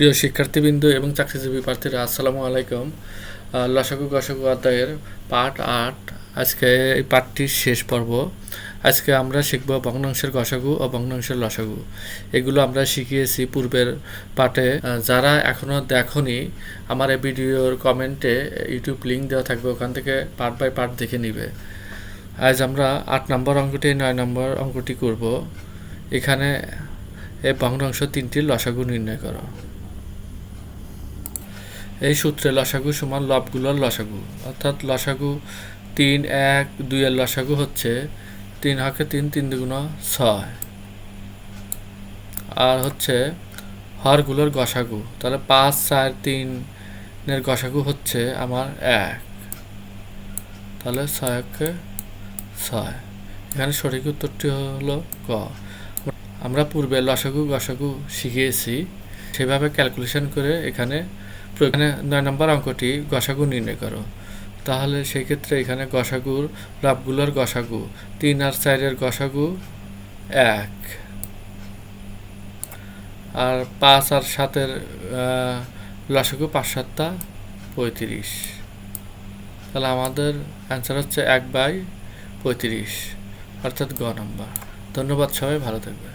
প্রিয় শিক্ষার্থীবৃন্দ এবং চাকরিজীবী প্রার্থীরা, আসসালামু আলাইকুম। লসাগু গসাগু অধ্যায়ের পার্ট আট, আজকে এই পাঠটির শেষ পর্ব। আজকে আমরা শিখব ভগ্নাংশের গসাগু ও ভগ্নাংশের লসাগু। এগুলো আমরা শিখিয়েছি পূর্বের পাঠে। যারা এখনও দেখনি, আমার এই ভিডিওর কমেন্টে ইউটিউব লিঙ্ক দেওয়া থাকবে, ওখান থেকে পার্ট বাই পার্ট দেখে নিবে। আজ আমরা আট নম্বর অঙ্কটি, নয় নম্বর অঙ্কটি করব। এখানে এই ভগ্নাংশ তিনটির লসাগু নির্ণয় করো। এই সূত্রে লসাগু সমান লবগুলোর লসাগু। অর্থাৎ লসাগু তিন, এক, দুইয়ের লসাগু হচ্ছে তিন হাকে তিন তিন দুগুণ ছয়। আর হচ্ছে হরগুলোর গসাগু। তাহলে পাঁচ, চার, তিনের গসাগু হচ্ছে আমার এক। তাহলে ছয় একে ছয়। এখানে সঠিক উত্তরটি হলো ক। আমরা পূর্বে লসাগু, গসাগু শিখিয়েছি। সেভাবে ক্যালকুলেশন করে এখানে এখানে নয় নম্বর অঙ্কটি গসাগু নির্ণয় করো। তাহলে সেই ক্ষেত্রে এখানে গসাগুর লাভগুলোর গসাগু, তিন আর চারের গসাগু এক। আর পাঁচ আর সাতের লসাগু পাঁচ সাতটা পঁয়ত্রিশ। তাহলে আমাদের অ্যান্সার হচ্ছে এক বাই পঁয়ত্রিশ, অর্থাৎ গ নম্বর। ধন্যবাদ সবাই, ভালো থাকবে